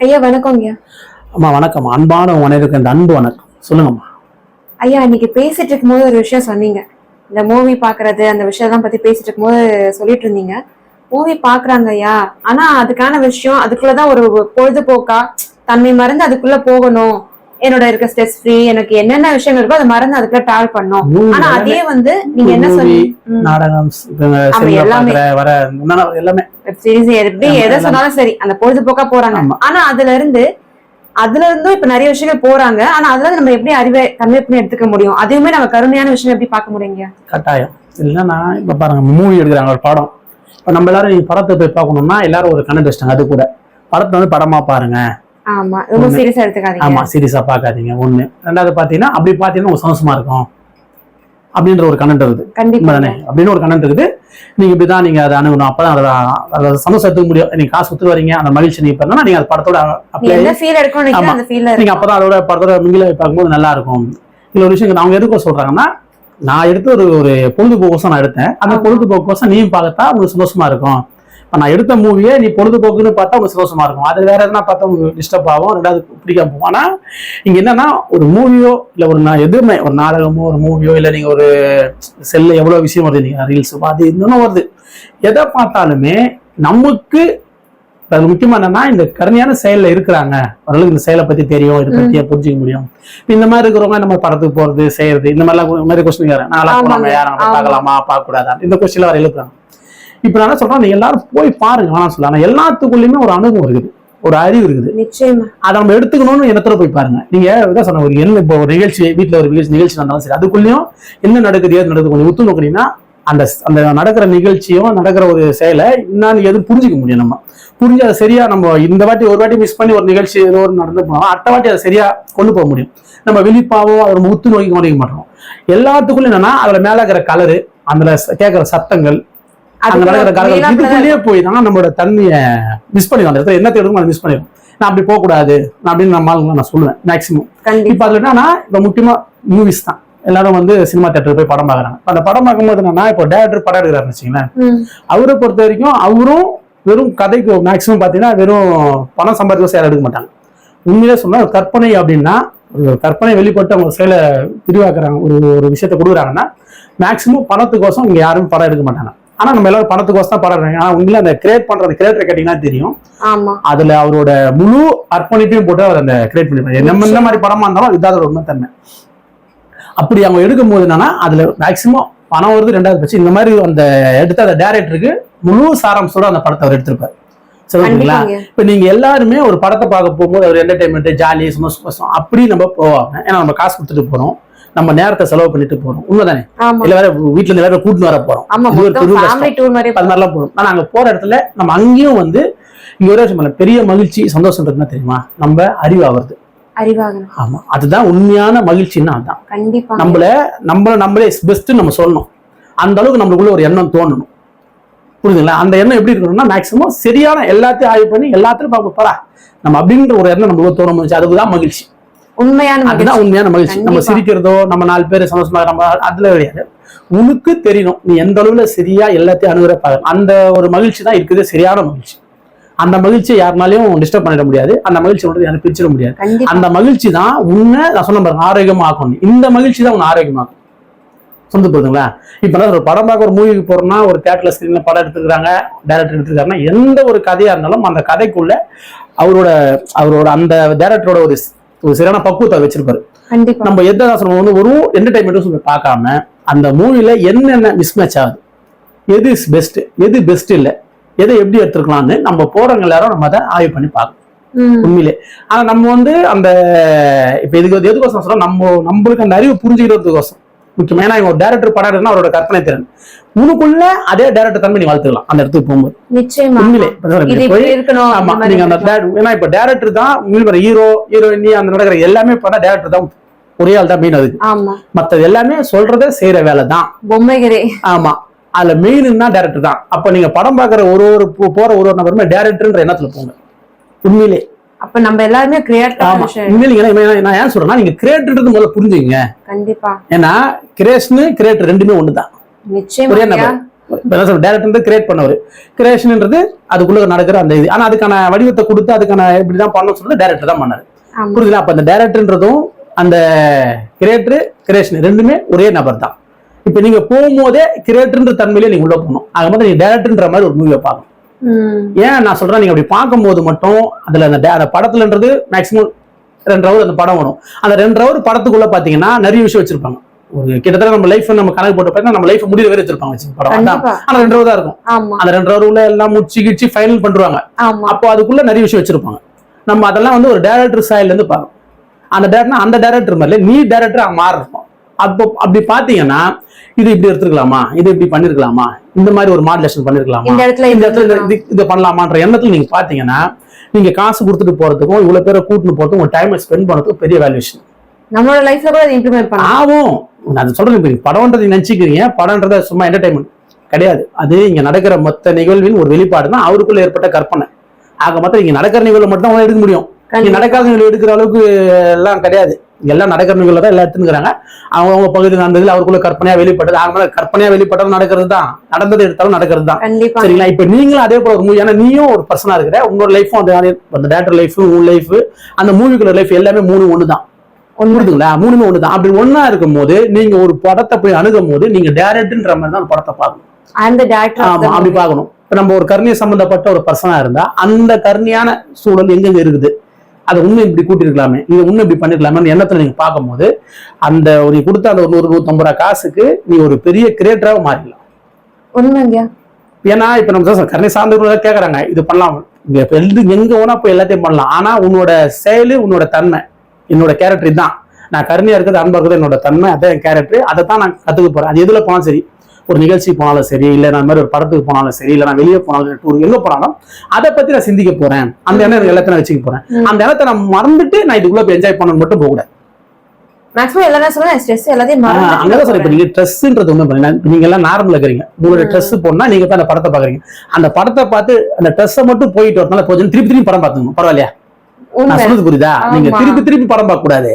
ஐயா வணக்கம்ங்க. அம்மா வணக்கம். அன்பான உனக்கு இந்த அன்பு வணக்கம். சொல்லுங்கம்மா. ஐயா இன்னைக்கு பேசிட்டு இருக்கும்போது ஒரு விஷயம் சொன்னீங்க. இந்த மூவி பாக்குறது அந்த விஷயம்லாம் பத்தி பேசிட்டு இருக்கும்போது சொல்லிட்டு இருந்தீங்க. மூவி பாக்குறாங்க ஐயா. ஆனா அதுக்கான விஷயம் அதுக்குள்ளதான் ஒரு பொழுதுபோக்கா? தன்மை மறந்து அதுக்குள்ள போகணும். என்னோட இருக்க ஸ்ட்ரெஸ் ஃப்ரீ எனக்கு என்னென்ன விஷயம் இருக்கோ அதை மறந்து அதுக்குள்ள டிராவல் பண்ணும். ஆனா அதே வந்து நீங்க என்ன ம். நாடகம் எல்லாமே. வர எல்லாமே. சீரிஸ் எப்படி எதை. சொன்னாலும் சரி அந்த பொழுதுபோக்கா போறாங்க. ஆனா அதுல இருந்து அதுல இருந்தும் இப்ப நிறைய விஷயங்கள் போறாங்க. ஆனா அதுல நம்ம எப்படி அறிவை கன்வே பண்ணி எடுத்துக்க முடியும்? அதையுமே நம்ம கருணையான விஷயம் எப்படி பார்க்க முடியுங்க? கட்டாயம். இல்லைன்னா இப்ப பாருங்க மூவி எடுக்கிறாங்க ஒரு படம். இப்ப நம்ம எல்லாரும் படத்தை போய் பார்க்கணும்னா எல்லாரும் ஒரு கண்ணு வச்சிட்டாங்க அது கூட. படத்தை வந்து படமா பாருங்க. ஆமா. ரொம்ப. சீரியஸா எடுத்துக்காதீங்க. ஆமா சீரியஸா பார்க்காதீங்க. ஒண்ணு. ரெண்டாவது பாத்தீங்கன்னா அப்படி பாத்தீங்கன்னா உங்களுக்கு சந்தோஷமா இருக்கும். அப்படின்ற ஒரு கண்ணன் இருக்குது. கண்டிப்பா. அப்படின்னு ஒரு கண்ணன் இருக்குது. நீங்க இப்படிதான் நீங்க அதை அணுகணும். அப்பதான் அதை அதை சந்தோஷம் எடுத்துக்க முடியும். நீங்க காசு கொடுத்து வரீங்க. அந்த மகிழ்ச்சி நீங்க பண்ணா நீங்க அந்த படத்தோட நீங்க அப்பதான் அதோட படத்தோட மிங்கில பார்க்கும்போது நல்லா இருக்கும். இதுல ஒரு விஷயம் அவங்க எதுக்கு சொல்றாங்கன்னா நான் எடுத்து ஒரு ஒரு பொழுதுபோக்கோசம் நான் எடுத்தேன். அந்த. பொழுதுபோக்கோசம் நீயும் பார்த்தா உங்களுக்கு சந்தோஷமா இருக்கும். நான் எடுத்த மூவியே நீ பொழுதுபோக்குன்னு பார்த்தா உங்களுக்கு சந்தோஷமா இருக்கும். அது வேற எதுனா பார்த்தா உங்களுக்கு டிஸ்டர்ப் ஆகும் ரெண்டாவது பிடிக்காம போகும். ஆனா இங்க என்னன்னா ஒரு மூவியோ இல்ல ஒரு நான் எதுவுமே ஒரு நாடகமோ ஒரு மூவியோ இல்ல நீங்க ஒரு செல்ல எவ்வளவு விஷயம் வருது நீங்க ரீல்ஸ் அது இன்னும் வருது. எதை பார்த்தாலுமே நமக்கு அது முக்கியமா என்னன்னா இந்த கருணையான செயல்ல இருக்கிறாங்க. ஓரளவுக்கு இந்த செயலை பத்தி தெரியும் இதை பத்தி புரிஞ்சுக்க முடியும். இந்த மாதிரி இருக்கிறவங்க நம்ம படத்துக்கு போறது செய்யறது இந்த மாதிரிலாம் இந்த மாதிரி கொஸ்டின் கேட்கறேன் ஆமாங்க. போலாமா யாரும். பார்க்கலாமா பார்க்க கூடாதா இந்த கொஸ்டின்ல வர எழுப்புறாங்க. இப்ப நான் சொல்றேன் நீங்க எல்லாரும் போய் பாருங்க வேணாம் சொல்ல ஆனா எல்லாத்துக்குள்ளயுமே ஒரு அனுபவம் இருக்குது. ஒரு அறிவு இருக்குது. நிச்சயமா. அதை நம்ம எடுத்துக்கணும்னு இடத்துல போய் பாருங்க. நீங்க இதான் சொன்ன ஒரு என்ன இப்போ ஒரு நிகழ்ச்சி வீட்டுல ஒரு நிகழ்ச்சி நிகழ்ச்சி நடந்தாலும் சரி அதுக்குள்ளேயும் என்ன நடக்குது ஏது நடக்குது கொஞ்சம் உத்து நோக்கினீங்கன்னா அந்த அந்த நடக்கிற நிகழ்ச்சியும் நடக்கிற ஒரு செயலை என்னன்னு எதுவும் புரிஞ்சுக்க முடியும் நம்ம. புரிஞ்சு அதை சரியா நம்ம இந்த வாட்டி ஒரு வாட்டி மிஸ் பண்ணி ஒரு நிகழ்ச்சி ஏதோ ஒரு நடந்து போனோம் அடுத்த வாட்டி அதை சரியா கொண்டு போக முடியும். நம்ம விழிப்பாவோ அதை நம்ம உத்து நோக்கி மாட்டோம். எல்லாத்துக்குள்ள என்னன்னா அதுல மேல இருக்கிற கலரு அதுல கேட்கிற சத்தங்கள் இதுக்குள்ளேயே போய் தான் நம்மளோட தன்மையை மிஸ் பண்ணிடும் அந்த இடத்துல என்ன தேடுமோ அதை மிஸ் பண்ணிடும் நான் அப்படி போகக்கூடாது. நான் அப்படின்னு நம்ம நான் சொல்லுவேன் மேக்ஸிமம் இப்போ அதுல என்னன்னா இப்போ முக்கியமா மூவிஸ் தான். எல்லாரும் வந்து சினிமா தேட்டர் போய் படம் பார்க்குறாங்க. அந்த படம் பார்க்கும்போது என்னன்னா இப்போ டேரக்டர் படம் எடுக்கிறாருன்னு வச்சுங்களேன். அவரை பொறுத்த வரைக்கும் அவரும் வெறும் கதைக்கு மேக்ஸிமம் பார்த்தீங்கன்னா வெறும் பணம் சம்பாதிக்க செயல் எடுக்க மாட்டாங்க. உண்மையிலே சொன்னா ஒரு கற்பனை அப்படின்னா ஒரு கற்பனை வெளிப்பட்டு அவங்க செயலை விரிவாக்குறாங்க ஒரு ஒரு விஷயத்தை கொடுக்குறாங்கன்னா மேக்ஸிமம் பணத்துக்கோசம் இங்க யாரும் படம் எடுக்க மாட்டாங்க. ஆனா நம்ம எல்லாரும் பணத்துக்கோசம் தான் படம் எடுக்கிறாங்க ஆனா உண்மையில அந்த கிரியேட் பண்றது கிரியேட்டர் கேட்டீங்கன்னா தெரியும். ஆமா. அதுல அவரோட முழு அர்ப்பணிப்பையும் போட்டு அவர் அந்த கிரியேட் பண்ணிருப்பாரு நம்ம இந்த மாதிரி படமா இருந்தாலும் இதான் அதோட உண்மைத்தன்மை. அப்படி அவங்க எடுக்கும் போது என்னன்னா அதுல மேக்சிமம் பணம் வருது ரெண்டாவது பட்சம் இந்த மாதிரி அந்த எடுத்த அந்த டேரக்டருக்கு முழு சாராம்சத்தோட அந்த படத்தை அவர் எடுத்திருப்பாரு. சரிங்களா இப்ப நீங்க எல்லாருமே ஒரு படத்தை பார்க்க போகும்போது அவர் என்டர்டைன்மெண்ட் ஜாலி சந்தோஷம் அப்படி நம்ம போவாங்க ஏன்னா நம்ம காசு கொடுத்துட்டு போறோம். நம்ம நேரத்தை செலவு பண்ணிட்டு போறோம். உண்மைதானே? இல்ல வேற வீட்டுல இருந்து வேற கூட்டிட்டு வர போறோம். அது மாதிரிலாம் போகும் ஆனா அங்க போற இடத்துல நம்ம அங்கேயும் வந்து இங்க ஒரு பெரிய மகிழ்ச்சி சந்தோஷம் என்ன தெரியுமா? நம்ம அறிவாகிறது. ஆமா. அதுதான் உண்மையான மகிழ்ச்சின்னா அதான். கண்டிப்பா. நம்மள நம்மள நம்மளே பெஸ்ட் நம்ம சொல்லணும். அந்த அளவுக்கு நம்மளுக்குள்ள ஒரு எண்ணம் தோணணும். புரியுதுங்களா அந்த எண்ணம் எப்படி இருக்கணும்னா மேக்ஸிமம் சரியான எல்லாத்தையும் ஆய்வு பண்ணி எல்லாத்தையும் பார்க்க போறா நம்ம அப்படின்ற ஒரு எண்ணம் நம்மளுக்கு தோணும் போச்சு அதுதான் மகிழ்ச்சி. உண்மையான அதுதான் உண்மையான மகிழ்ச்சி. நம்ம. சிரிக்கிறதோ நம்ம நாலு பேர் சந்தோஷமா நம்ம அதுல கிடையாது. உனக்கு தெரியணும் நீ எந்த அளவுல சரியா எல்லாத்தையும் அணுகிற பாரு அந்த ஒரு மகிழ்ச்சி தான் இருக்குது. சரியான மகிழ்ச்சி. அந்த மகிழ்ச்சியை யாருனாலையும் டிஸ்டர்ப் பண்ணிட முடியாது. அந்த மகிழ்ச்சி மட்டும் யாரும் பிரிச்சிட முடியாது. அந்த மகிழ்ச்சி தான் உன்னை நான் சொன்ன பாருங்க ஆரோக்கியமா ஆக்கணும் இந்த மகிழ்ச்சி தான் உன்னை ஆரோக்கியமாக்கும். சொந்த போதுங்களா இப்ப ஒரு படம் பார்க்க ஒரு மூவிக்கு போறோம்னா ஒரு தேட்டர்ல ஸ்கிரீன்ல படம் எடுத்துக்கிறாங்க டேரக்டர் எடுத்துக்கிறாங்கன்னா எந்த ஒரு கதையா இருந்தாலும் அந்த கதைக்குள்ள அவரோட அவரோட அந்த டேரக்டரோட ஒரு ஒரு சரியான பக்குவத்தை வச்சிருப்பாரு. நம்ம எந்த சொல்லுவோம் வந்து ஒரு என்டர்டைன்மெண்ட்டும் சொல்லி பார்க்காம அந்த மூவில என்னென்ன மிஸ்மேட்ச் ஆகுது? எது பெஸ்ட் எது பெஸ்ட் இல்லை? எதை எப்படி எடுத்துருக்கலாம்னு நம்ம போறவங்க எல்லாரும் நம்ம அதை ஆய்வு பண்ணி பார்க்கணும். உண்மையிலே. ஆனா நம்ம வந்து அந்த இப்ப இதுக்கு எதுக்கோசம் சொல்றோம்? நம்ம நம்மளுக்கு அந்த அறிவு புரிஞ்சுக்கிறதுக்கோசம் முக்கியமா. ஏன்னா இவங்க ஒரு டேரக்டர் படம் எடுக்கணும்னா அவரோட கற்பனை திறன். உனக்குள்ள அதே டேரக்டர் தன்மை நீ வளர்த்துக்கலாம். அந்த இடத்துக்கு போகும்போது. நிச்சயமா. ஆமா நீங்க அந்த ஏன்னா இப்ப டேரக்டர் தான் உண்மையில ஹீரோ ஹீரோயினி அந்த நடக்கிற எல்லாமே பண்ணா டேரக்டர் தான் ஒரே ஆள் தான் மெயின் அதுக்கு. ஆமா. மத்தது எல்லாமே சொல்றதே செய்யற வேலை தான். பொம்மைகளே. ஆமா. அதுல மெயின் தான் டேரக்டர் தான். அப்ப நீங்க படம் பார்க்குற ஒரு ஒரு போற ஒரு ஒரு நபருமே டேரக்டர்ன்ற எண்ணத்துல போங்க. உண்மையிலே. அப்ப நம்ம எல்லாருமே கிரியேட்டா ஆமா. உண்மையிலே ஏன்னா, நான் ஏன் சொல்றேன்னா நீங்க கிரியேட்டர் முதல்ல புரிஞ்சுங்க கண்டிப்பா. ஏன்னா கிரேஷனு கிரியேட்டர் ரெண்டுமே ஒண்ணுதான். நிச்சயமா. டேரக்டர் கிரியேட் பண்ணவர். கிரியேஷன்ன்றது அதுக்குள்ள நடக்கிற அந்த இது. ஆனா அதுக்கான வடிவத்தை கொடுத்து அதுக்கான இப்படிதான் பண்ணணும்னு சொல்றது டேரக்டர் தான் பண்ணாரு. புரியுதுங்களா அப்ப அந்த டேரக்டர்ன்றதும் அந்த கிரியேட்டர் கிரியேஷன் ரெண்டுமே ஒரே நபர் தான். இப்ப நீங்க போகும்போதே கிரியேட்டர்ன்ற தன்மையிலே நீங்க உள்ள போகணும். அது மாதிரி நீங்க டேரக்டர்ன்ற மாதிரி ஒரு மூவியை பார்க்கணும். ஏன் நான் சொல்றேன்? நீங்க அப்படி பார்க்கும்போது மட்டும் அதுல அந்த அந்த படத்துலன்றது மேக்ஸிமம் ரெண்டு ஹவர் அந்த படம் வரும். அந்த ரெண்டு ஹவர் படத்துக்குள்ள பாத்தீங்கன்னா நிறைய விஷயம் வச்சிருப்பாங்க. ஒரு கிட்டத்தட்ட நம்ம லைஃப் நம்ம கணக்கு போட்டு பார்த்தா நம்ம லைஃப் முடிவு வரை வச்சிருப்பாங்க வச்சு படம். ஆனா ரெண்டு ஹவர் தான் இருக்கும். அந்த ரெண்டு ஹவர் உள்ள எல்லாம் முடிச்சு கிச்சு ஃபைனல் பண்றாங்க ஆமா. அப்போ அதுக்குள்ள நிறைய விஷயம் வச்சிருப்பாங்க. நம்ம அதெல்லாம் வந்து ஒரு டேரக்டர் சைடுல இருந்து பார்க்கணும். அந்த டேரக்டர் அந்த டேரக்டர் மாதிரி நீ டேரக்டரா மாறணும். அப்போ அப்படி பாத்தீங்கன்னா இது இப்படி எடுத்துக்கலாமா இது இப்படி பண்ணிருக்கலாமா? இந்த மாதிரி ஒரு மாடுலேஷன் பண்ணிருக்கலாமா? இந்த இடத்துல இந்த இடத்துல இது- பண்ணலாமான்ற எண்ணத்துல நீங்க பாத்தீங்கன்னா நீங்க காசு கொடுத்துட்டு போறதுக்கும் இவ்வளவு பேரை கூட்டிட்டு போறதுக்கும் உங்க டைமை ஸ்பெண்ட் பண்றதுக்கும் பெரிய வேல்யூஷன் நம்மளோட லைஃப்ல கூட இம்ப்ளிமெண்ட் பண்ணலாம். ஆகும் நான் சொல்றேன் படம்ன்றது நினைச்சுக்கிறீங்க படம்ன்றத சும்மா என்டர்டைன்மெண்ட் கிடையாது. அது இங்க நடக்கிற மொத்த நிகழ்வின் ஒரு வெளிப்பாடு தான் அவருக்குள்ள ஏற்பட்ட கற்பனை. ஆக மொத்தம் இங்க நடக்கிற நிகழ்வு மட்டும் தான் எடுக்க முடியும். இங்க. நடக்காத நிகழ்வு எடுக்கிற அளவுக்கு எல்லாம் கிடையாது. எல்லாம் நடக்கிற நிகழ்வு தான் எல்லாம் எடுத்துக்கிறாங்க அவங்க அவங்க பகுதியில் நடந்ததுல அவருக்குள்ள கற்பனையா வெளிப்பட்டது. மொத்தம் கற்பனையா வெளிப்பட்டது நடக்கிறது தான் நடந்தது எடுத்தாலும் நடக்கிறது தான் சரிங்களா? இப்ப நீங்களும் அதே போல ஒரு மூவி ஏன்னா நீயும் ஒரு பர்சனா இருக்கிற உன்னோட லைஃபும் அந்த அந்த டேரக்டர் லைஃப் உன் லைஃப் அந்த மூவிக்குள்ள லைஃப் எல்லாமே மூணு ஒன்று தான் புரியுதுங்களா மூணுமே ஒண்ணுதான். அப்படி ஒண்ணா இருக்கும்போது நீங்க ஒரு படத்தை போய் அணுகும் போது நீங்க டேரக்ட்ன்ற மாதிரி தான் படத்தை பார்க்கணும். அந்த டேரக்டர் ஆமா அப்படி பார்க்கணும். இப்ப நம்ம ஒரு கர்ணிய சம்பந்தப்பட்ட ஒரு பர்சனா இருந்தா அந்த கர்ணியான சூழல் எங்கெங்க இருக்குது? அதை இன்னும் இப்படி கூட்டிருக்கலாமே இது இன்னும் இப்படி பண்ணிருக்கலாமே எண்ணத்துல நீங்க பார்க்கும்போது அந்த நீ கொடுத்த அந்த ஒரு நூறு நூத்தம்பது ரூபா காசுக்கு நீ ஒரு பெரிய கிரியேட்டராக மாறிடலாம். உண்மைங்க. ஏன்னா இப்ப நம்ம தான் கருணை சார்ந்தவர்கள் கேக்குறாங்க இது பண்ணலாம். எங்க வேணா போய் எல்லாத்தையும் பண்ணலாம். ஆனா உன்னோட செயலு உன்னோட தன்மை என்னோட கேரக்டர் இதுதான். நான் கருணையா இருக்கிறது அன்பா இருக்கிறது என்னோட தன்மை அதான் என் கேரக்டர் அதை தான் நான் கத்துக்க போறேன். அது எதுல போனாலும் சரி ஒரு நிகழ்ச்சி போனாலும் சரி இல்ல நான் மாதிரி ஒரு படத்துக்கு போனாலும் சரி இல்ல நான் வெளியே போனாலும் டூர் எங்க போனாலும் அதை பத்தி நான் சிந்திக்க போறேன். அந்த எனக்கு எல்லாத்தையும் நான் வச்சுக்க போறேன். ம். அந்த இடத்த நான் மறந்துட்டு நான் இதுக்குள்ள என்ஜாய் பண்ணணும் மட்டும் போக கூடாது. மேக்ஸிமம் எல்லாரும் ஸ்ட்ரெஸ் எல்லாத்தையும் அங்கதான் சார் இப்ப நீங்க ட்ரெஸ்ன்றது ஒண்ணு பண்ணல. நீங்க எல்லாம் நார்மல் இருக்கிறீங்க. உங்களோட. ட்ரெஸ் போனா நீங்க போய் அந்த படத்தை பாக்குறீங்க அந்த படத்தை பார்த்து அந்த ட்ரெஸ்ஸை மட்டும் போயிட்டு வரனால போதும் திருப்பி திருப்பி படம் பார்த்துக்கணும். பரவாயில்லையா? நான் சொன்னது புரியுதா? நீங்க. திருப்பி திருப்பி படம் பார்க்க கூடாது.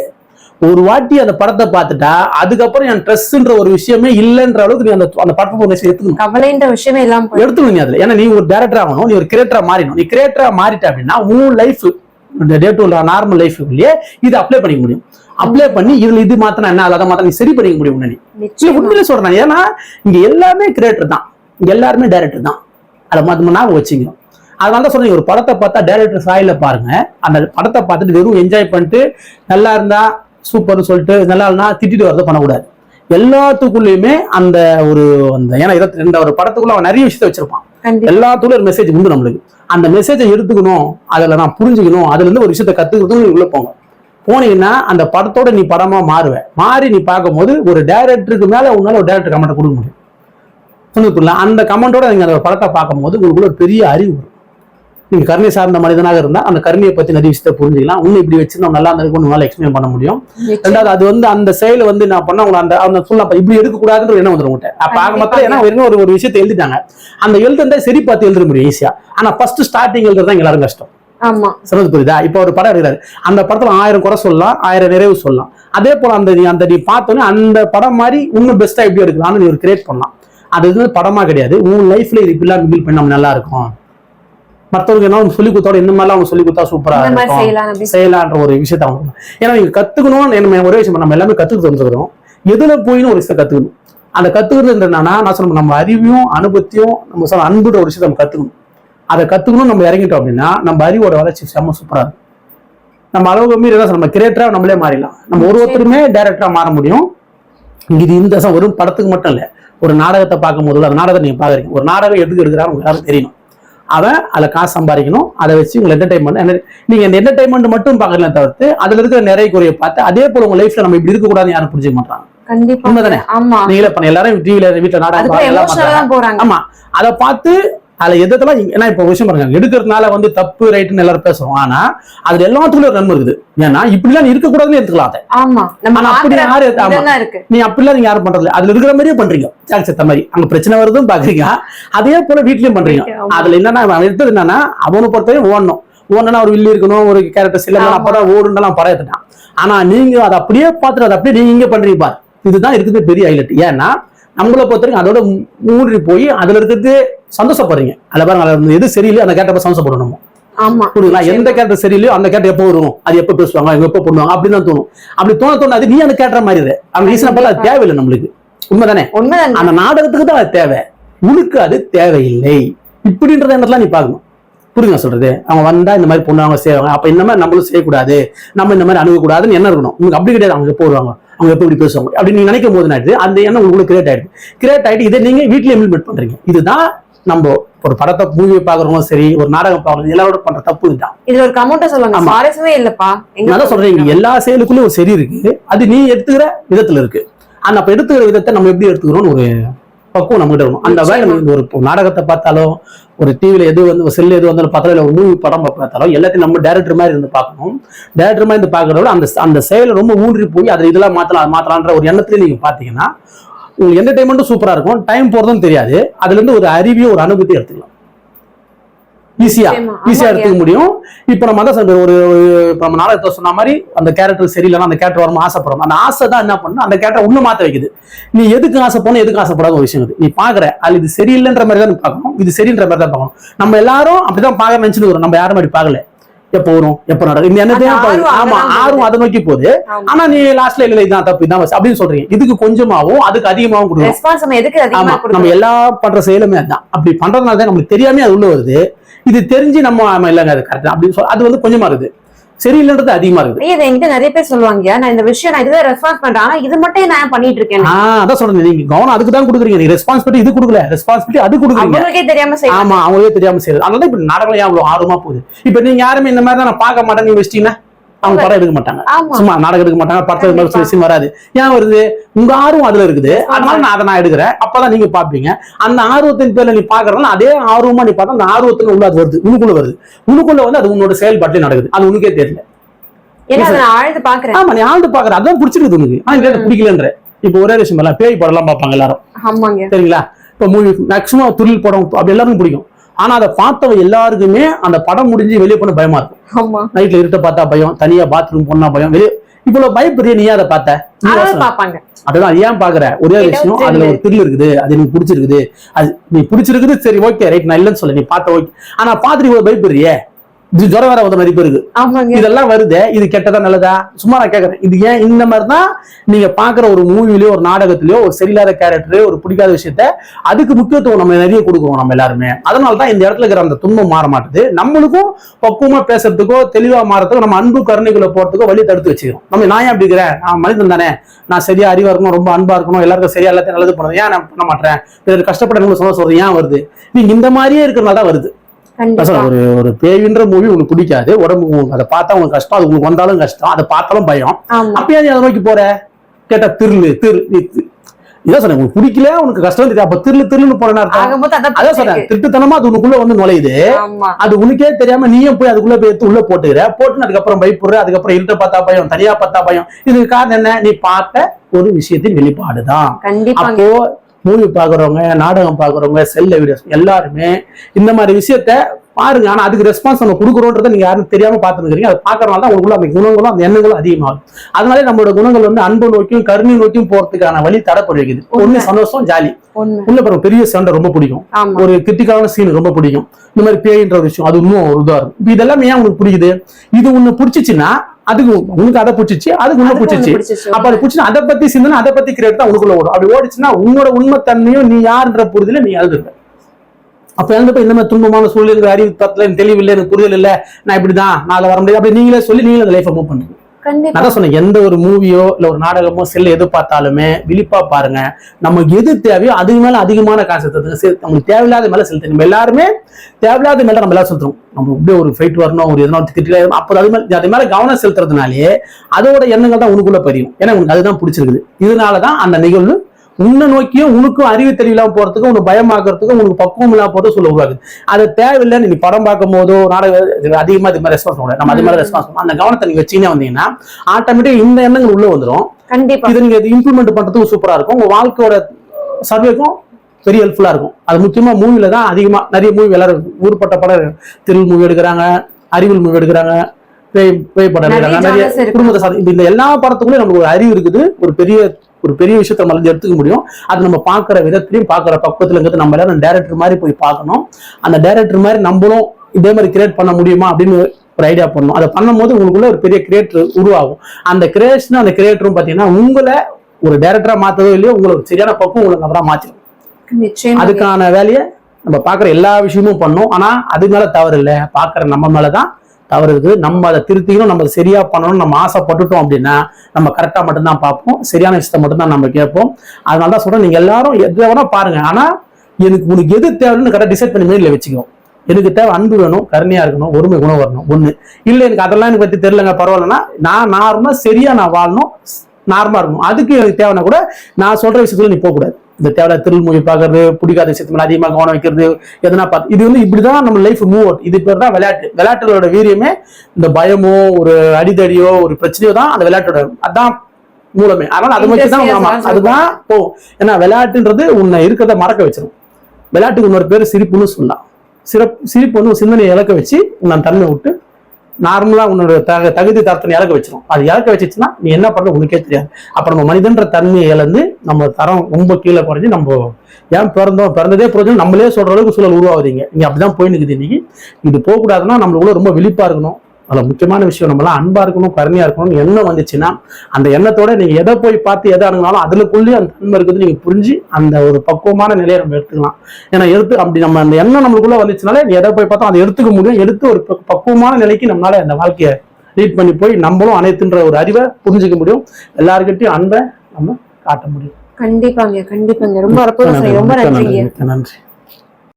ஒரு வாட்டி அந்த படத்தை பார்த்துட்டா அதுக்கப்புறம் என் ட்ரெஸ்ன்ற ஒரு விஷயமே இல்லைன்ற அளவுக்கு நீ அந்த அந்த படத்தை ஒரு விஷயம் எடுத்துக்கணும். கவலைன்ற விஷயமே எல்லாம் போய் எடுத்துக்கணும் நீ அதுல. ஏன்னா நீ ஒரு டேரக்டர் ஆகணும் நீ ஒரு கிரியேட்டரா மாறிடணும். நீ கிரியேட்டரா மாறிட்ட அப்படின்னா உன் லைஃப் டே டு நார்மல் லைஃப்லயே இது அப்ளை பண்ணிக்க முடியும். அப்ளை பண்ணி இதுல இது மாத்தினா என்ன அதை மாத்திரம் நீ சரி பண்ணிக்க முடியும் நீ உண்மையில சொல்றேன் ஏன்னா இங்க எல்லாமே கிரியேட்டர் தான். இங்க எல்லாருமே டைரக்டர் தான். அதை மாத்த ஞாபகம் வச்சுங்க அதனால தான் சொல்றேன் ஒரு படத்தை பார்த்தா டைரக்டர் சாயில பாருங்க. அந்த படத்தை பார்த்துட்டு வெறும் என்ஜாய் பண்ணிட்டு நல்லா இருந்தா சூப்பர்னு சொல்லிட்டு நல்லா திட்டிட்டு வரதை பண்ணக்கூடாது. எல்லாத்துக்குள்ளயுமே அந்த ஒரு அந்த ஏன்னா இருபத்தி ரெண்டு ஒரு படத்துக்குள்ள அவன் நிறைய விஷயத்த வச்சிருப்பான். எல்லாத்துக்குள்ள ஒரு மெசேஜ் உண்டு நம்மளுக்கு. அந்த மெசேஜை எடுத்துக்கணும் அதுல நான் புரிஞ்சுக்கணும் அதுல இருந்து ஒரு விஷயத்தை கத்துக்கிறதும் நீ உள்ள போங்க. போனீங்கன்னா அந்த படத்தோட நீ படமா மாறுவ. மாறி நீ பார்க்கும்போது ஒரு டைரக்டருக்கு மேல உன்னால ஒரு டைரக்டர் கமெண்ட் கொடுக்க முடியும். சொன்னதுக்குள்ள அந்த கமெண்டோட நீங்க அந்த படத்தை பார்க்கும்போது உங்களுக்குள்ள ஒரு பெரிய அறிவு நீங்க கருணை சார்ந்த மனிதனாக இருந்தா அந்த கருணையை பத்தி நிறைய விஷயத்தை புரிஞ்சுக்கலாம். இன்னும் இப்படி வச்சிருந்தா நல்லா இருந்திருக்கும் உங்களால எக்ஸ்பிளைன் பண்ண முடியும். ரெண்டாவது அது வந்து அந்த செயலை வந்து நான் பண்ண உங்களை அந்த அந்த ஃபுல்லா இப்படி எடுக்க கூடாதுன்ற எண்ணம் வந்துடும் உங்கள்கிட்ட அப்ப ஆக மொத்தம் ஏன்னா ஒரு ஒரு விஷயத்தை எழுதிட்டாங்க. அந்த எழுதுறத சரி பார்த்து எழுத முடியும் ஈஸியா ஆனா ஃபர்ஸ்ட் ஸ்டார்டிங் எழுதுறது தான் எல்லாரும் கஷ்டம். ஆமா. சொல்றது புரியுதா? இப்போ ஒரு படம் எடுக்கிறாரு. அந்த படத்துல ஆயிரம் குறை சொல்லலாம் ஆயிரம் நிறைவு சொல்லலாம். அதே போல அந்த நீ அந்த நீ பார்த்தோன்னே அந்த படம் மாதிரி இன்னும் பெஸ்டா எப்படி எடுக்கலாம்னு நீ ஒரு கிரியேட் பண்ணலாம். அது வந்து படமா கிடையாது. உன் லைஃப்ல இது இப்படிலாம் பில் பண்ண நம்ம நல்லா இருக்கும். மற்றவங்க என்ன சொல்லி கொடுத்தோட இந்த மாதிரிலாம் அவங்க சொல்லி கொடுத்தா சூப்பரா இருக்கும். செய்யலான்ற ஒரு விஷயத்த அவங்க ஏன்னா நீங்க கத்துக்கணும்னு நம்ம ஒரே விஷயம் நம்ம எல்லாமே கத்துக்க வந்துருக்கிறோம். எதுல போயின்னு ஒரு விஷயத்தை கத்துக்கணும். அந்த கத்துக்கிறது என்னன்னா நான் சொல்ல நம்ம அறிவையும் அனுபவத்தையும் நம்ம சொல்ல அன்புன்ற ஒரு விஷயத்தை நம்ம கத்துக்கணும். அதை கத்துக்கணும் நம்ம இறங்கிட்டோம் அப்படின்னா நம்ம அறிவோட வளர்ச்சி செம்ம சூப்பரா இருக்கும். நம்ம அளவுக்கு மீறி தான் நம்ம கிரியேட்டரா நம்மளே மாறிடலாம். நம்ம ஒரு ஒருத்தருமே டைரக்டரா மாற முடியும். இது இந்த ஒரு படத்துக்கு மட்டும் இல்ல ஒரு நாடகத்தை பார்க்கும்போது அந்த நாடகத்தை நீங்க பாக்குறீங்க ஒரு நாடகம் எதுக்கு எடுக்கிறான்னு உங்களுக்கு யாரும் தெரியணும். அவன் அதில் காசு சம்பாதிக்கணும். அதை வச்சு உங்களை என்டர்டைன்மெண்ட் நீங்க இந்த என்டர்டைன்மெண்ட் மட்டும் பார்க்கல தவிர்த்து அதுல இருக்கிற நிறைய குறைய பார்த்து அதே போல உங்க லைஃப்ல நம்ம இப்படி இருக்கக்கூடாதுன்னு யாரும் புரிஞ்சுக்க மாட்டாங்க கண்டிப்பா. உண்மைதானே? ஆமா. நீங்களே பண்ண. எல்லாரும் டிவில வீட்டுல நாடகம் ஆமா. அதை பார்த்து அதுல எதெல்லாம் ஏன்னா இப்ப விஷயம் பாருங்க எடுக்கிறதுனால வந்து தப்பு ரைட்டுன்னு எல்லாரும் பேசுறோம். ஆனா அதுல எல்லாத்துக்குள்ள ஒரு நன்மை இருக்குது. ஏன்னா இப்படிலாம் நீ இருக்கக்கூடாதுன்னு எடுத்துக்கலாம் அப்படி யாரு நீ அப்படிலாம் நீங்க யாரும் பண்றது. அதுல இருக்கிற மாதிரியே பண்றீங்க. சாக்கு செத்த மாதிரி? அங்க பிரச்சனை வருதும் பாக்குறீங்க. அதே போல வீட்லயும் பண்றீங்க. அதுல என்னன்னா எடுத்தது என்னன்னா அவனை பொறுத்தவரை ஓடணும். ஓடனா ஒரு வில்லி இருக்கணும் ஒரு கேரக்டர்ஸ் இல்ல ஆமா. அப்பதான் ஓடுன்றலாம் படம் எடுத்துட்டான் ஆனா நீங்க அதை அப்படியே பார்த்துட்டு அதை அப்படியே நீங்க இங்க பண்றீங்க பாரு. இதுதான் இருக்குது பெரிய ஹைலைட் ஏன்னா நம்மளை பொறுத்த வரைக்கும் அதோட மூ- மூழ்கி போய் அதுல இருக்கிறது சந்தோஷப்படுறீங்க. அதுல பாருங்க எது சரியில்லையோ அந்த கேரக்டர் சந்தோஷப்படணும் புரியுங்களா எந்த கேரக்டர் சரியில்லையோ அந்த கேரக்டர் எப்போ வரும்? அது எப்போ பேசுவாங்க? எப்போ பண்ணுவாங்க அப்படின்னு தான் தோணும். அப்படி தோண தோண அது நீ அந்த கேரக்டர் மாதிரி இரு. அந்த ரீசனை பார்த்தா அது தேவையில்லை நம்மளுக்கு. உண்மைதானே? அந்த நாடகத்துக்கு தான் அது தேவை. உனக்கு அது தேவையில்லை. இப்படின்றத எண்ணத்துல நீ பார்க்கணும். புரியுங்க சொல்றது? அவங்க வந்தா இந்த மாதிரி பொண்ணு அவங்க செய்வாங்க. அப்ப இந்த மாதிரி நம்மளும் செய்யக்கூடாது. நம்ம இந்த மாதிரி அணுகக்கூடாதுன்னு எண்ணம் இருக்கணும். உங்களுக்கு அப்படி கிடையாது. அவங்க எப்போ வருவாங்க? அவங்க எப்போ இப்படி பேசுவாங்க? அப்படி நீங்க நினைக்கும் போது நாட்டு அந்த எண்ணம் உங்களுக்கு கிரியேட் ஆயிடுது. கிரியேட் ஆயிட்டு இதை நீங்க வீட்டுல இம்ப்ளிமெண்ட் பண்றீங்க. இதுதான் நம்ம ஒரு படத்தை மூவியை பாக்குறவங்க சரி ஒரு நாடகம் பாக்குறது எல்லாரோட பண்ற தப்பு இதுதான். இதுல ஒரு கமெண்ட்டை சொல்லுங்க. சுவாரஸ்யமே இல்லப்பா நான் இங்க எல்லா செயலுக்குள்ளயும் ஒரு சரி இருக்கு. அது நீ எடுத்துக்கிற விதத்துல இருக்கு. அந்த அப்ப எடுத்துக்கிற விதத்தை நம்ம எப்படி எடுத்துக்கிறோம்னு ஒரு பக்குவம் நம்ம இருக்கணும். அந்த வேலை ஒரு நாடகத்தை பார்த்தாலோ ஒரு டிவியில் எது வந்து செல்லு எது வந்தாலும் பார்த்தாலும் இல்லை ஒரு மூவி படம் பார்த்தாலும் எல்லாத்தையும் நம்ம டேரக்டர் மாதிரி இருந்து பார்க்கணும். டேரக்டர் மாதிரி இருந்து பார்க்கறத விட அந்த அந்த செயலை ரொம்ப ஊன்றி போய் அதை இதெல்லாம் மாத்தலாம் மாற்றலான்ற ஒரு எண்ணத்துலேயே நீங்க பார்த்தீங்கன்னா உங்களுக்கு என்டர்டைன்மெண்ட்டும் சூப்பரா இருக்கும். டைம் போகிறதும் தெரியாது. அதுல இருந்து ஒரு அறிவியும் ஒரு அனுபவத்தை எடுத்துக்கலாம். ஈஸியா. ஈஸியா. எடுத்துக்க முடியும். இப்ப நம்ம அதான் ஒரு இப்ப நம்ம நாடகத்தை சொன்ன மாதிரி அந்த கேரக்டர் சரியில்லைன்னா அந்த கேரக்டர் வரணும் ஆசைப்படுறோம். அந்த ஆசை தான் என்ன பண்ணு அந்த கேரக்டர் ஒண்ணு மாத்த வைக்குது. நீ எதுக்கு ஆசைப்படணும் எதுக்கு ஆசைப்படாத ஒரு விஷயம் இது நீ பாக்குற அது இது சரியில்லைன்ற மாதிரி தான் பார்க்கணும் இது சரின்ற மாதிரி தான் பார்க்கணும். நம்ம எல்லாரும் அப்படிதான் பார்க்க நினைச்சுட்டு வரோம். நம்ம யாரும் அப்படி பார்க்கல. எப்போ வரும் எப்போ நடக்கும்? இந்த ஆமா ஆர்வம் அதை நோக்கி போகுது. ஆனா நீ லாஸ்ட்ல இல்ல இதான் தப்பு இதான் அப்படின்னு சொல்றீங்க. இதுக்கு கொஞ்சமாவும் அதுக்கு அதிகமாவும் ரெஸ்பான்ஸ் நம்ம எல்லா பண்ற செயலுமே அதான். அப்படி பண்றதுனால தான் நம்மளுக்கு தெரியாம அது உள்ள வருது. இது தெரிஞ்சு நம்ம ஆமா இல்லைங்க அது கரெக்ட் அப்படின்னு சொல்லி அது வந்து கொஞ்சமா இருக்குது. சரியில்லைன்றது அதிகமா இருக்குது. இதை என்கிட்ட நிறைய பேர் சொல்லுவாங்க நான் இந்த விஷயம் நான் இதுதான் ரெஸ்பான்ஸ் பண்றேன். ஆனா இது மட்டும் நான் பண்ணிட்டு இருக்கேன். அதான் சொல்றேன் நீங்க கவனம் அதுக்கு தான் கொடுக்குறீங்க. நீங்க ரெஸ்பான்சிபிலிட்டி இது கொடுக்கல. ரெஸ்பான்சிபிலிட்டி அது கொடுக்குறீங்க. அவங்களுக்கே தெரியாம செய்யலாம் ஆமா அவங்களே தெரியாம செய்யுது அதனால இப்ப நாடகம் ஏன் அவ்வளவு ஆர்வமா போகுது? இப்ப நீங்க யாருமே இந்த மாதிரி தான் நான் பார்க்க மாட்டேன்னு வச்சிட்டீங்கன்னா? அவங்க படம் எடுக்க மாட்டாங்க. சும்மா நாடகம் எடுக்க மாட்டாங்க படத்துல. சீன் வராது. ஏன் வருது? உங்க ஆர்வம் அதுல இருக்குது. அதனால நான் அதை நான் எடுக்கிறேன். அப்பதான் நீங்க பாப்பீங்க அந்த ஆர்வத்தின் பேர்ல நீ பாக்குறதுனால அதே ஆர்வமா நீ பார்த்தா அந்த ஆர்வத்துல உள்ள அது வருது. உனக்குள்ள வருது. உனக்குள்ள வந்து அது உன்னோட செயல்பாட்டில் நடக்குது. அது உனக்கே தெரியல. ஆழ்ந்து பாக்குறேன் ஆமா நீ ஆழ்ந்து பாக்குற அதான் பிடிச்சிருக்குது உனக்கு. ஆனா பிடிக்கலன்ற. இப்போ ஒரே விஷயம் பேய் படம் எல்லாம் பார்ப்பாங்க எல்லாரும். சரிங்களா? இப்போ மூவி மேக்ஸிமம் துரில் படம் அப்படி எல்லாருக்கும் பிடிக்கும். ஆனா அதை பார்த்தவ எல்லாருக்குமே அந்த படம் முடிஞ்சு வெளியே போன பயமா இருக்கும். ஆமா. நைட்ல இருட்ட பார்த்தா பயம் தனியா பாத்ரூம் போனா பயம். வெளியே இவ்வளவு பயப்படுறிய நீ அதை பார்த்த? அதுதான் ஏன் பாக்குற ஒரே விஷயம். அதுல ஒரு திரில் இருக்குது அது எனக்கு பிடிச்சிருக்குது. அது நீ பிடிச்சிருக்குது சரி ஓகே ரைட் நான் இல்லைன்னு சொல்ல நீ பார்த்த ஓகே ஆனா பாத்துட்டு இவ்வளவு பயப்படுறியே? இது ஜுரம் வேற வந்த மாதிரி இருக்கு இதெல்லாம் வருது இது கெட்டதா நல்லதா? சும்மா நான் கேக்குறேன். இது ஏன் இந்த மாதிரி தான் நீங்க பாக்குற ஒரு மூவிலயோ ஒரு நாடகத்திலயோ ஒரு சரியில்லாத கேரக்டர் ஒரு பிடிக்காத விஷயத்த அதுக்கு முக்கியத்துவம் நம்ம நிறைய கொடுக்குறோம் நம்ம எல்லாருமே. அதனால தான் இந்த இடத்துல இருக்கிற அந்த துன்பம் மாற மாட்டுது. நம்மளுக்கும் பக்குவமா பேசுறதுக்கோ தெளிவா மாறதுக்கோ நம்ம அன்பு கருணைக்குள்ள போறதுக்கோ வழி தடுத்து வச்சுக்கிறோம். நம்ம நான் ஏன் அப்படி இருக்கிறேன்? நான் மனிதன் தானே. நான் சரியா அறிவா இருக்கணும் ரொம்ப அன்பா இருக்கணும் எல்லாருக்கும் சரியா எல்லாத்தையும் நல்லது பண்ணணும். ஏன் நான் பண்ண மாட்டேன்? சொல்ல சொல்றேன் ஏன் வருது? நீங்க இந்த மாதிரியே இருக்கிறனால தான் வருது. ஒரு ஒரு பேய்ன்ற மூவி உங்களுக்கு பிடிக்காது. உடம்பு அதை பார்த்தா உங்களுக்கு கஷ்டம். அது உங்களுக்கு வந்தாலும் கஷ்டம். அதை பார்த்தாலும் பயம். அப்பயே நீ அதை நோக்கி போற? கேட்டா திருளு திரு இதான் சொன்னேன். உங்களுக்கு பிடிக்கல உனக்கு கஷ்டம் தெரியும் அப்ப திருளு திருளுன்னு போறேன்னு அதான் பிடிச்சிருக்கு. திருட்டுத்தனமா அது உனக்குள்ள வந்து நுழையுது. அது உனக்கே தெரியாம நீயும் போய் அதுக்குள்ள போய் எடுத்து உள்ள போட்டுக்கிற. போட்டு அதுக்கப்புறம் பயப்படுற. அதுக்கப்புறம் இருட்ட பார்த்தா பயம் தனியா பார்த்தா பயம். இதுக்கு காரணம் என்ன? நீ பார்த்த ஒரு விஷயத்தின் வெளிப்பாடுதான். அப்போ மூவி பாக்குறவங்க நாடகம் பாக்குறவங்க செல்ல வீடியோஸ் எல்லாருமே இந்த மாதிரி விஷயத்த பாருங்க. ஆனா அதுக்கு ரெஸ்பான்ஸ் நம்ம கொடுக்குறோன்றத நீங்க யாரும் தெரியாம பார்த்துருக்கீங்க அதை பாக்குறதுனால தான் உங்களுக்குள்ள அந்த குணங்களும் அந்த எண்ணங்களும் அதிகமாகும். அதனாலே நம்மளோட குணங்கள் வந்து அன்பு நோக்கியும் கருணை நோக்கியும் போறதுக்கான வழி தடப்பட்டு வைக்குது ஒண்ணு சந்தோஷம் ஜாலி. உள்ள பாருங்க பெரிய சண்டை ரொம்ப பிடிக்கும். ஒரு கிரிட்டிக்கலான சீன் ரொம்ப பிடிக்கும். இந்த மாதிரி பேயின்ற ஒரு விஷயம் அது இன்னும் ஒரு இதா இருக்கும். இப்ப இதெல்லாம் ஏன் உங்களுக்கு பிடிக்குது இது உன்னை பிடிச்சிச்சுன்னா அதுக்கு உனக்கு அதை பிடிச்சிச்சு அதுக்கு உன்னை பிடிச்சிச்சு. அப்ப அது பிடிச்சி அதை பத்தி சிந்தனை அதை பத்தி கிரியேட் தான் உனக்குள்ள ஓடும். அப்படி ஓடிச்சுன்னா உன்னோட உண்மைத்தன்மையும் நீ யாருன்ற புரிதல நீ எழுதுருக்க அப்ப எழுந்தப்ப இந்த மாதிரி துன்பமான சூழ்நிலை அறிவு தத்துல தெளிவு இல்லை எனக்கு புரிதல் இல்லை நான் இப்படிதான் நான் அதில் வர முடியாது. அப்படி நீங்களே சொல்லி நீங்களே அந்த லைஃபை மூவ் பண்ணுங்க நான் சொன்னேன் எந்த ஒரு மூவியோ இல்ல ஒரு நாடகமோ செல்ல எது பார்த்தாலுமே விழிப்பா பாருங்க. நமக்கு எது தேவையோ அதுக்கு மேல அதிகமான காசு செலுத்துங்க சரி, நமக்கு தேவையில்லாத மேல செலுத்துங்க நம்ம எல்லாருமே தேவையில்லாத மேல நம்ம எல்லாம் செலுத்துறோம். நம்ம இப்படியே ஒரு ஃபைட் வரணும் ஒரு எதனா திட்டில அப்போ அது மேலே அது மேலே கவனம் செலுத்துறதுனாலே அதோட எண்ணங்கள் தான் உனக்குள்ள பதியும். ஏன்னா உனக்கு அதுதான் பிடிச்சிருக்குது. இதனாலதான் அந்த நிகழ்வு உன்னை நோக்கியும் உனக்கும் அறிவு தெரியலாம போறதுக்கு உனக்கு பயமாக்குறதுக்கு உனக்கு பக்குவம் இல்லாம போறது சொல்ல உருவாகுது. அது தேவையில்லை நீ படம் பார்க்கும் போதோ நாடகம் இது அதிகமா இது மாதிரி ரெஸ்பான்ஸ் பண்ண நம்ம அது மாதிரி ரெஸ்பான்ஸ் அந்த கவனத்தை நீங்க வச்சீங்கன்னா வந்தீங்கன்னா ஆட்டோமேட்டிக் இந்த எண்ணங்கள் உள்ள வந்துரும். கண்டிப்பா. இதை நீங்க இம்ப்ளிமெண்ட் பண்றதுக்கு சூப்பரா இருக்கும். உங்க வாழ்க்கையோட சர்வேக்கும் பெரிய ஹெல்ப்ஃபுல்லா இருக்கும். அது முக்கியமா மூவில தான் அதிகமா நிறைய மூவி எல்லாரும் ஊர்பட்ட படம் திரில் மூவி எடுக்கிறாங்க அறிவியல் மூவி எடுக்கிறாங்க பேய் பேய் படம் எடுக்கிறாங்க. நிறைய. குடும்பத்தை இந்த- இந்த எல்லா படத்துக்குள்ளயும் நமக்கு ஒரு அறிவு இருக்குது. ஒரு பெரிய ஒரு பெரிய விஷயத்த நம்மளால எடுத்துக்க முடியும். அது நம்ம பார்க்குற விதத்திலையும் பார்க்குற பக்குவத்துலங்கிறது நம்ம எல்லாரும் டேரக்டர் மாதிரி போய் பார்க்கணும். அந்த டேரக்டர் மாதிரி நம்மளும் இதே மாதிரி கிரியேட் பண்ண முடியுமா அப்படின்னு ஒரு ஐடியா பண்ணணும். அதை பண்ணும்போது உங்களுக்குள்ள ஒரு பெரிய கிரியேட்டர் உருவாகும். அந்த கிரியேஷன் அந்த கிரியேட்டரும் பார்த்தீங்கன்னா உங்களை ஒரு டேரக்டரா மாத்ததோ இல்லையோ உங்களை ஒரு சரியான பக்கம் உங்களுக்கு அப்புறம் நிச்சயமா அதுக்கான வேலையை நம்ம பார்க்குற எல்லா விஷயமும் பண்ணோம். ஆனா அது மேல தவறு இல்லை. பார்க்குற நம்ம மேலதான் தவறு இருக்குது நம்ம அதை திருத்திக்கணும் நம்ம அதை சரியா பண்ணணும்னு நம்ம ஆசைப்பட்டுட்டோம் அப்படின்னா நம்ம கரெக்டாக மட்டும்தான் பார்ப்போம். சரியான விஷயத்தை மட்டும்தான் நம்ம கேட்போம். அதனால தான் சொல்றேன் நீங்க எல்லாரும் எதை வேணா பாருங்க. ஆனால் எனக்கு உனக்கு எது தேவைன்னு கரெக்டாக டிசைட் பண்ணி மேலே வச்சுக்கோ. எனக்கு தேவை அன்பு வேணும் கருணையா இருக்கணும் ஒருமை குணம் வரணும் ஒண்ணு. இல்லை எனக்கு அதெல்லாம் எனக்கு பத்தி தெரியலங்க பரவாயில்லன்னா நான் நார்மலா சரியா நான் வாழணும் நார்மலா இருக்கணும். அதுக்கு எனக்கு தேவைன்னா கூட நான் சொல்ற விஷயத்துல நீ போக கூடாது இந்த தேவை திருள் மூவி பார்க்கறது பிடிக்காத விஷயத்து மேல அதிகமாக கவனம் வைக்கிறது எதனா பார்த்து இது வந்து இப்படிதான் நம்ம லைஃப் மூவ் அவுட் இது பேர் தான் விளையாட்டு. விளையாட்டுகளோட வீரியமே இந்த பயமோ ஒரு அடிதடியோ ஒரு பிரச்சனையோ தான் அந்த விளையாட்டோட அதான் மூலமே. அதனால அது மட்டும் தான் அதுதான் போகும். ஏன்னா விளையாட்டுன்றது உன்னை இருக்கிறத மறக்க வச்சிடும் விளையாட்டுக்கு இன்னொரு பேர் சிரிப்புன்னு சொல்லலாம். சிறப்பு சிரிப்பு வந்து சிந்தனையை இழக்க வச்சு உன்னை தன்மை விட்டு நார்மலா உன்னோட தக தகுதி தரத்தை இறக்க வச்சிடும் அது இறக்க வச்சிச்சுன்னா நீ என்ன பண்ற உனக்கே தெரியாது. அப்புறம் நம்ம மனிதன்ற தன்மையை இழந்து நம்ம தரம் ரொம்ப கீழே குறைஞ்சு நம்ம ஏன் பிறந்தோம்? பிறந்ததே பிறந்தோம் நம்மளே சொல்ற அளவுக்கு சூழல் உருவாகுதீங்க. நீங்க அப்படிதான் போய் நிக்குது இன்னைக்கு. இது போகக்கூடாதுன்னா நம்மளுக்குள்ள ரொம்ப விழிப்பா இருக்கணும். அதுல முக்கியமான விஷயம் நம்மளாம் அன்பா இருக்கணும் கருணையா இருக்கணும் எண்ணம் வந்துச்சுன்னா அந்த எண்ணத்தோட நீங்க எதை போய் பார்த்து எதை அணுகுனாலும் அதுக்குள்ளேயே அந்த தன்மை இருக்குது நீங்க புரிஞ்சு அந்த ஒரு பக்குவமான நிலையை நம்ம எடுத்துக்கலாம். ஏன்னா எடுத்து அப்படி நம்ம அந்த எண்ணம் நம்மளுக்குள்ள வந்துச்சுனாலே நீ எதை போய் பார்த்தோம் அதை எடுத்துக்க முடியும். எடுத்து ஒரு பக்கு- பக்குவமான நிலைக்கு நம்மளால அந்த வாழ்க்கையை லீட் பண்ணி போய் நம்மளும் அனைத்துன்ற ஒரு அறிவை புரிஞ்சுக்க முடியும். எல்லாருக்கிட்டையும் அன்பை நம்ம காட்ட முடியும். கண்டிப்பாங்க கண்டிப்பாங்க. ரொம்ப ரொம்ப நன்றி.